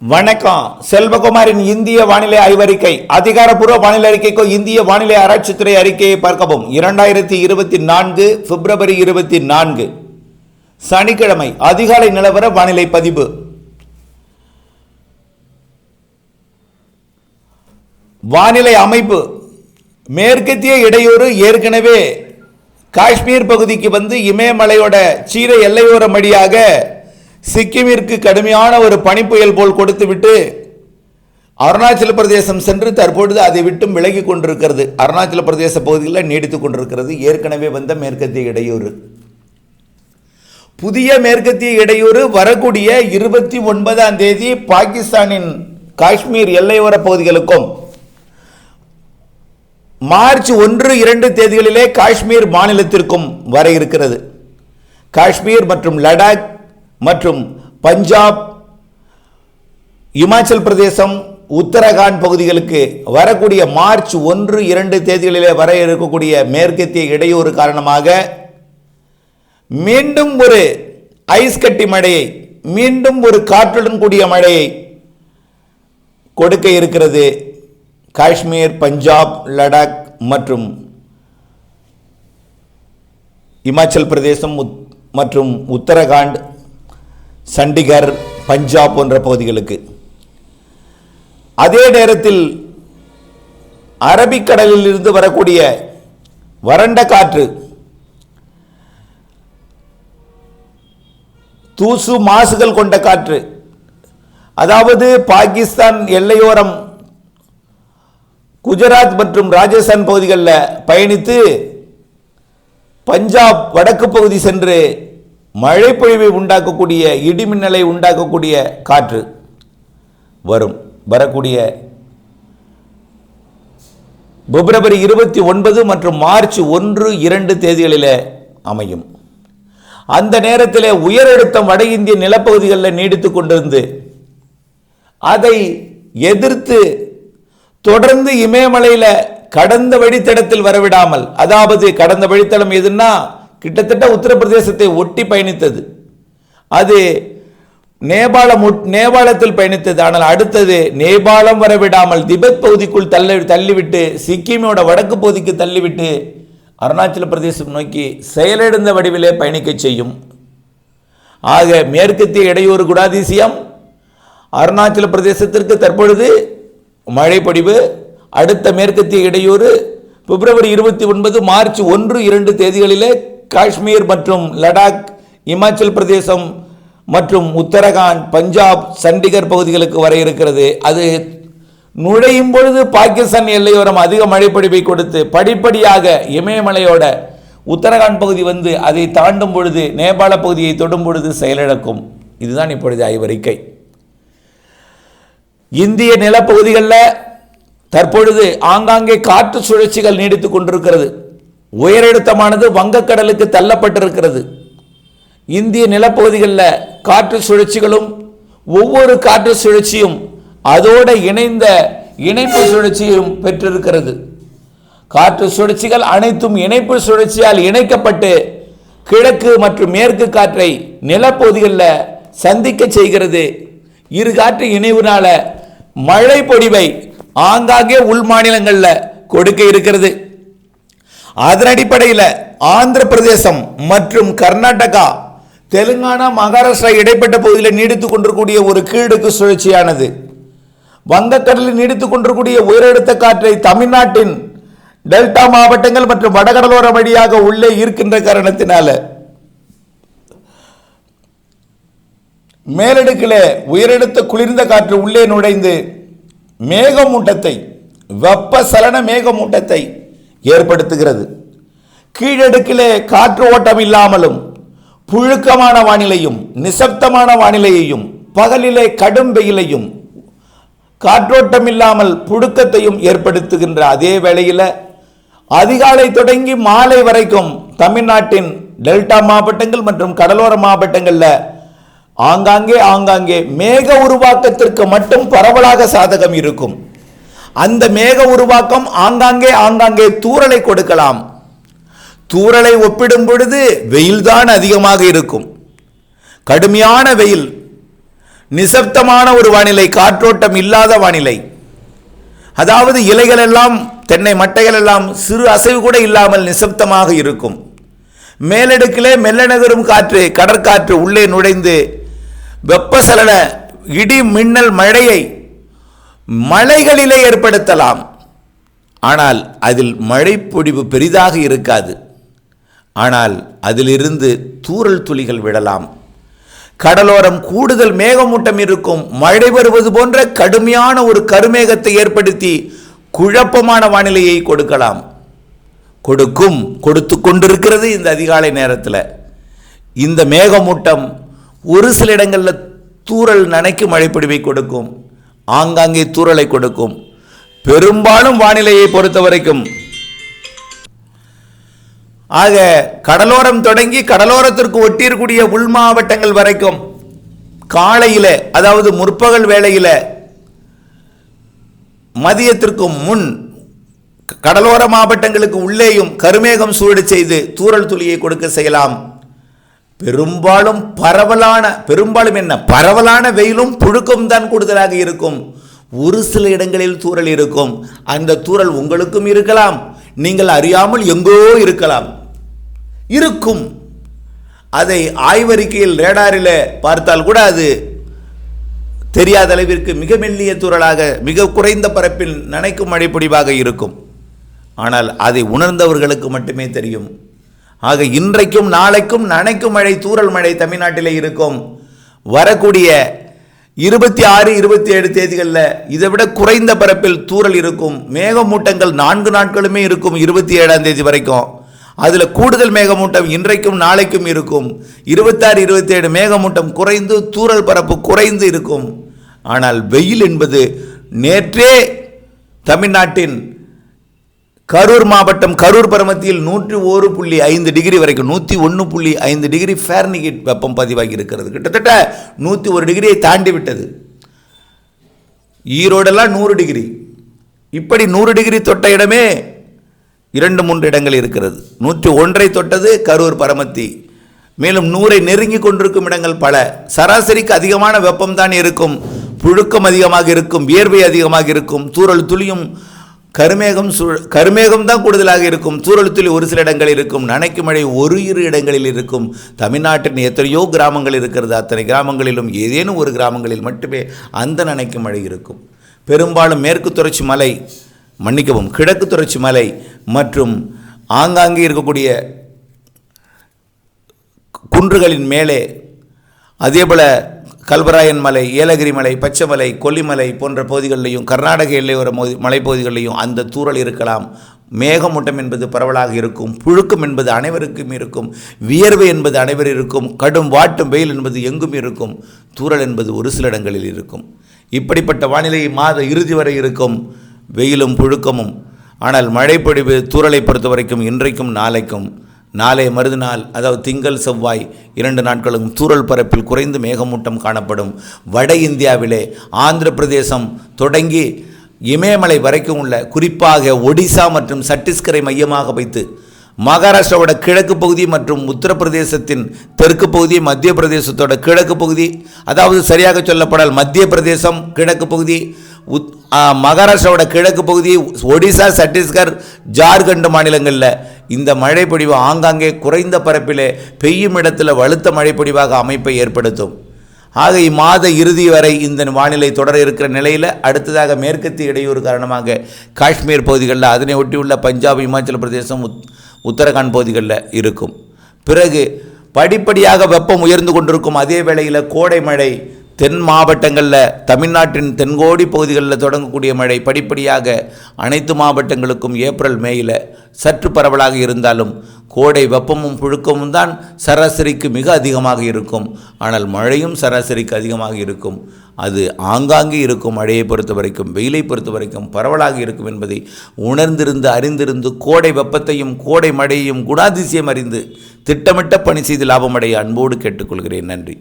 வணக்கம். செல்வகுமாரின் இந்திய வானிலை ஆய்வறிக்கை அதிகாரப்பூர்வ வானிலை அறிக்கைக்கும் இந்திய வானிலை ஆராய்ச்சித்துறை அறிக்கையை பார்க்கவும். இரண்டாயிரத்தி இருபத்தி நான்கு பிப்ரவரி இருபத்தி நான்கு. சனிக்கிழமை அதிகாலை நிலவர வானிலை பதிவு. வானிலை அமைப்பு. மேற்கத்திய இடையூறு ஏற்கனவே காஷ்மீர் பகுதிக்கு வந்து இமயமலையோட சீர எல்லையோரம் வழியாக சிக்கிமிற்கு கடுமையான ஒரு பனிப்புயல் போல் கொடுத்துவிட்டு அருணாச்சல பிரதேசம் சென்று தற்பொழுது அதை விட்டும் விலகி கொண்டிருக்கிறது. அருணாச்சல பிரதேச பகுதிகளில் நீடித்து கொண்டிருக்கிறது. ஏற்கனவே வந்த மேற்கத்திய இடையூறு. புதிய மேற்கத்திய இடையூறு வரக்கூடிய இருபத்தி ஒன்பதாம் தேதி பாகிஸ்தானின் காஷ்மீர் எல்லையோர பகுதிகளுக்கும் மார்ச் ஒன்று இரண்டு தேதிகளிலே காஷ்மீர் மாநிலத்திற்கும் வர இருக்கிறது. காஷ்மீர் மற்றும் லடாக் மற்றும் பஞ்சாப் இமாச்சல் பிரதேசம் உத்தரகாண்ட் பகுதிகளுக்கு வரக்கூடிய மார்ச் ஒன்று இரண்டு தேதிகளிலே வர இருக்கக்கூடிய மேற்கத்திய இடையூறு காரணமாக மீண்டும் ஒரு ஐஸ் கட்டி மழையை மீண்டும் ஒரு காற்றுடன் கூடிய மழையை கொடுக்க இருக்கிறது காஷ்மீர் பஞ்சாப் லடாக் மற்றும் இமாச்சல் பிரதேசம் உத்- மற்றும் உத்தரகாண்ட் சண்டிகர் பஞ்சாப் போன்ற பகுதிகளுக்கு. அதே நேரத்தில் அரபிக்கடலில் இருந்து வரக்கூடிய வறண்ட காற்று தூசு மாசுகள் கொண்ட காற்று அதாவது பாகிஸ்தான் எல்லையோரம் குஜராத் மற்றும் ராஜஸ்தான் பகுதிகளில் பயணித்து பஞ்சாப் வடக்கு பகுதி சென்று மழைப்பொழிவை உண்டாக்கக்கூடிய இடிமின்னலை உண்டாக்கக்கூடிய காற்று வரும். வரக்கூடிய பிப்ரவரி இருபத்தி ஒன்பது மற்றும் மார்ச் ஒன்று இரண்டு தேதிகளில் அமையும். அந்த நேரத்தில் உயரழுத்தம் வட இந்திய நிலப்பகுதிகளில் நீடித்து கொண்டிருந்து அதை எதிர்த்து தொடர்ந்து இமயமலையில் கடந்த வழித்தடத்தில் வரவிடாமல் அதாவது கடந்த வழித்தடம் எதுன்னா கிட்டத்தட்ட உத்தரப்பிரதேசத்தை ஒட்டி பயணித்தது. அது நேபாளம் உட்- நேபாளத்தில் பயணித்தது. ஆனால் அடுத்தது நேபாளம் வரவிடாமல் திபெத் பகுதிக்குள் தள்ள தள்ளிவிட்டு சிக்கிமோட வடக்கு பகுதிக்கு தள்ளிவிட்டு அருணாச்சல பிரதேசம் நோக்கி செயலிழந்த வடிவிலே பயணிக்கச் செய்யும். ஆக மேற்கத்திய இடையூறு குடாதிசயம் அருணாச்சல பிரதேசத்திற்கு தற்பொழுது மழை அடுத்த மேற்கத்திய இடையூறு பிப்ரவரி இருபத்தி ஒன்பது மார்ச் ஒன்று இரண்டு தேதிகளிலே காஷ்மீர் மற்றும் லடாக் இமாச்சல் பிரதேசம் மற்றும் உத்தரகாண்ட் பஞ்சாப் சண்டிகர் பகுதிகளுக்கு வர இருக்கிறது. அது நுழையும் பொழுது பாகிஸ்தான் எல்லையோரம் அதிக மழைப்பொழிவை கொடுத்து படிப்படியாக இமயமலையோட உத்தரகாண்ட் பகுதி வந்து அதை தாண்டும் பொழுது நேபாள பகுதியை தொடும் பொழுது செயலிழக்கும். இதுதான் இப்பொழுது ஆய்வறிக்கை. இந்திய நிலப்பகுதிகளில் தற்பொழுது ஆங்காங்கே காற்று சுழற்சிகள் நீடித்துக் கொண்டிருக்கிறது. உயரழுத்தமானது வங்கக்கடலுக்கு தள்ளப்பட்டிருக்கிறது. இந்திய நிலப்பகுதிகளில் காற்று சுழற்சிகளும் ஒவ்வொரு காற்று சுழற்சியும் அதோட இணைந்த இணைப்பு சுழற்சியும் பெற்றிருக்கிறது. காற்று சுழற்சிகள் அனைத்தும் இணைப்பு சுழற்சியால் இணைக்கப்பட்டு கிழக்கு மற்றும் மேற்கு காற்றை நிலப்பகுதிகளில் சந்திக்க செய்கிறது. இரு காற்று இணைவுனால மழை பொடிவை ஆங்காங்கே உள் மாநிலங்களில் கொடுக்க இருக்கிறது. அதன் அடிப்படையில் ஆந்திர பிரதேசம் மற்றும் கர்நாடகா தெலுங்கானா மகாராஷ்டிரா இடைப்பட்ட பகுதியில் நீடித்துக் கொண்டிருக்கூடிய ஒரு கீழடுக்கு சுழற்சியானது. வங்கக்கடலில் நீடித்துக் கொண்டிருக்கூடிய உயரழுத்த காற்றை தமிழ்நாட்டின் டெல்டா மாவட்டங்கள் மற்றும் வடகடலோர வழியாக உள்ளே ஈர்க்கின்ற காரணத்தினால மேலடுக்கில் உயரெடுத்த குளிர்ந்த காற்று உள்ளே நுழைந்து மேகமூட்டத்தை வெப்ப சலன மேகமூட்டத்தை ஏற்படுத்துகிறது. கீழடுக்கிலே காற்று ஓட்டம் இல்லாமலும் புழுக்கமான வானிலையும் நிசப்தமான வானிலையையும் பகலிலே கடும் வெயிலையும் காற்றோட்டம் இல்லாமல் புழுக்கத்தையும் ஏற்படுத்துகின்ற அதே வேளையில் அதிகாலை தொடங்கி மாலை வரைக்கும் தமிழ்நாட்டின் டெல்டா மாவட்டங்கள் மற்றும் கடலோர மாவட்டங்களில் ஆங்காங்கே ஆங்காங்கே மேக உருவாக்கத்திற்கு மட்டும் பரவலாக சாதகம் இருக்கும். அந்த மேக உருவாக்கம் ஆங்காங்கே ஆங்காங்கே தூறலை கொடுக்கலாம். தூறலை ஒப்பிடும் பொழுது வெயில்தான் அதிகமாக இருக்கும். கடுமையான வெயில் நிசப்தமான ஒரு வானிலை காற்றோட்டம் இல்லாத வானிலை. அதாவது இலைகள் எல்லாம் தென்னை மட்டைகள் எல்லாம் சிறு அசைவு கூட இல்லாமல் நிசப்தமாக இருக்கும். மேலடுக்கிலே மெல்ல நகரும் காற்று கடற்காற்று உள்ளே நுழைந்து வெப்பசலன இடி மின்னல் மழையை மலைகளிலே ஏற்படுத்தலாம். ஆனால் அதில் மழைப்பொழிவு பெரிதாக இருக்காது. ஆனால் அதிலிருந்து தூரல் துளிகள் விடலாம் கடலோரம் கூடுதல் மேகமூட்டம் இருக்கும். மழை வருவது போன்ற கடுமையான ஒரு கருமேகத்தை ஏற்படுத்தி குழப்பமான வானிலையை கொடுக்கலாம். கொடுக்கும் கொடுத்து கொண்டிருக்கிறது இந்த அதிகாலை நேரத்தில். இந்த மேகமூட்டம் ஒரு சில இடங்களில் தூரல் நனைக்கும் மழைப்பொடிவை கொடுக்கும். ஆங்காங்கே தூறலை கொடுக்கும். பெரும்பாலும் வானிலையை பொறுத்த வரைக்கும். ஆக கடலோரம் தொடங்கி கடலோரத்திற்கு ஒட்டியிருக்கூடிய உள் மாவட்டங்கள் வரைக்கும் காலையில் அதாவது முற்பகல் வேளையில் மதியத்திற்கு முன் கடலோர மாவட்டங்களுக்கு உள்ளேயும் கருமேகம் சூடு செய்து தூறல் துளியை கொடுக்க செய்யலாம். பெரும்பாலும் பரவலான பெரும்பாலும் என்ன? பரவலான வெயிலும் புழுக்கம் தான் கூடுதலாக இருக்கும். ஒரு சில இடங்களில் தூறல் இருக்கும். அந்த தூறல் உங்களுக்கும் இருக்கலாம். நீங்கள் அறியாமல் எங்கோ இருக்கலாம். இருக்கும். அதை ஆய்வறிக்கையில் ரேடாரில் பார்த்தால் கூட அது தெரியாத அளவிற்கு மிக மெல்லிய தூறலாக மிக குறைந்த பரப்பில் நனைக்கும் மழைப்பொழிவாக இருக்கும். ஆனால் அதை உணர்ந்தவர்களுக்கு மட்டுமே தெரியும். ஆக இன்றைக்கும் நாளைக்கும் நனைக்கும் மழை தூரல் மழை தமிழ்நாட்டிலே இருக்கும். வரக்கூடிய இருபத்தி ஆறு இருபத்தி ஏழு தேதிகளில் இதை விட குறைந்த பரப்பில் தூறல் இருக்கும். மேகமூட்டங்கள் நான்கு நாட்களுமே இருக்கும் இருபத்தி ஏழாம் தேதி வரைக்கும். அதில் கூடுதல் மேகமூட்டம் இன்றைக்கும் நாளைக்கும் இருக்கும். இருபத்தாறு இருபத்தி ஏழு மேகமூட்டம் குறைந்து தூரல் பரப்பு குறைந்து இருக்கும். ஆனால் வெயில் என்பது நேற்றே தமிழ்நாட்டின் கரூர் மாவட்டம் கரூர் பரமத்தியில் நூற்றி ஒரு புள்ளி ஐந்து டிகிரி வரைக்கும் நூற்றி ஒன்று புள்ளி ஐந்து டிகிரி ஃபேர்னிகிட் வெப்பம் பதிவாகி இருக்கிறது கிட்டத்தட்ட நூற்றி ஒரு டிகிரியை தாண்டி விட்டது. ஈரோடெல்லாம் நூறு டிகிரி. இப்படி நூறு டிகிரி தொட்ட இடமே இரண்டு மூன்று இடங்கள் இருக்கிறது. நூற்றி ஒன்றை தொட்டது கரூர் பரமத்தி. மேலும் நூறை நெருங்கி கொண்டிருக்கும் இடங்கள் பல. சராசரிக்கு அதிகமான வெப்பம் தான் இருக்கும். புழுக்கம் அதிகமாக இருக்கும். வியர்வை அதிகமாக இருக்கும். தூரல் துளியும் கருமேகம் சூழ் கருமேகம் தான் கூடுதலாக இருக்கும். தூறல் ஒரு சில இடங்களில் இருக்கும். நனைக்கு மழை ஒரு இரு இடங்களில் இருக்கும். தமிழ்நாட்டின் எத்தனையோ கிராமங்கள் இருக்கிறது. அத்தனை கிராமங்களிலும் ஏதேனும் ஒரு கிராமங்களில் மட்டுமே அந்த நனைக்கு மழை இருக்கும். பெரும்பாலும் மேற்கு தொடர்ச்சி மலை மன்னிக்கவும் கிழக்கு தொடர்ச்சி மலை மற்றும் ஆங்காங்கே இருக்கக்கூடிய குன்றுகளின் மேலே அதேபோல் கல்வராயன் மலை ஏலகிரி மலை பச்சைமலை கொல்லிமலை போன்ற பகுதிகளிலையும் கர்நாடக எல்லையோர மோதி மலைப்பகுதிகளிலையும் அந்த தூறல் இருக்கலாம். மேகமூட்டம் என்பது பரவலாக இருக்கும் புழுக்கம் என்பது அனைவருக்கும் இருக்கும் வியர்வை என்பது அனைவர் இருக்கும் கடும் வாட்டும் வெயில் என்பது எங்கும் இருக்கும் தூறல் என்பது ஒரு சில இடங்களில் இருக்கும். இப்படிப்பட்ட வானிலை மாத இறுதி வரை இருக்கும் வெயிலும் புழுக்கமும். ஆனால் மழைப்பொழிவு தூறலை பொறுத்த வரைக்கும் இன்றைக்கும் நாளைக்கும் நாளை மறுநாள் அதாவது திங்கள் செவ்வாய் இரண்டு நாட்களும் தூரல் பரப்பில் குறைந்து மேகமூட்டம் காணப்படும். வட இந்தியாவிலே ஆந்திர பிரதேசம் தொடங்கி இமயமலை வரைக்கும் உள்ள குறிப்பாக ஒடிசா மற்றும் சத்தீஸ்கரை மையமாக வைத்து மகாராஷ்டிராவோட கிழக்கு பகுதி மற்றும் உத்தரப்பிரதேசத்தின் தெற்கு பகுதி மத்திய பிரதேசத்தோட கிழக்கு பகுதி அதாவது சரியாக சொல்லப்படால் மத்திய பிரதேசம் கிழக்கு பகுதி உத் மகாராஷ்டிராவோட கிழக்கு பகுதி ஒடிசா சத்தீஸ்கர் ஜார்க்கண்ட் மாநிலங்களில் இந்த மழைப்பொழிவு ஆங்காங்கே குறைந்த பரப்பிலே பெய்யும் இடத்துல வலுத்த மழைப்பொழிவாக அமைப்பை ஏற்படுத்தும். ஆக இம்மாத இறுதி வரை இந்த வானிலை தொடர இருக்கிற நிலையில் அடுத்ததாக மேற்கத்திய இடையூறு காரணமாக காஷ்மீர் பகுதிகளில் அதனை ஒட்டியுள்ள பஞ்சாப் இமாச்சல பிரதேசம் உத் உத்தரகாண்ட் பகுதிகளில் இருக்கும். பிறகு படிப்படியாக வெப்பம் உயர்ந்து கொண்டிருக்கும் அதே வேளையில் கோடை மழை தென் மாவட்டங்களில் தமிழ்நாட்டின் தென்கோடி பகுதிகளில் தொடங்கக்கூடிய மழை படிப்படியாக அனைத்து மாவட்டங்களுக்கும் ஏப்ரல் மேயில் சற்று பரவலாக இருந்தாலும் கோடை வெப்பமும் புழுக்கமும் தான் சராசரிக்கு மிக அதிகமாக இருக்கும். ஆனால் மழையும் சராசரிக்கு அதிகமாக இருக்கும். அது ஆங்காங்கே இருக்கும். மழையை பொறுத்த வரைக்கும் வெயிலை பொறுத்த வரைக்கும் பரவலாக இருக்கும் என்பதை உணர்ந்திருந்து அறிந்திருந்து கோடை வெப்பத்தையும் கோடை மழையையும் குணாதிசயம் அறிந்து திட்டமிட்ட பணி செய்து லாபமடைய அன்போடு கேட்டுக்கொள்கிறேன். நன்றி.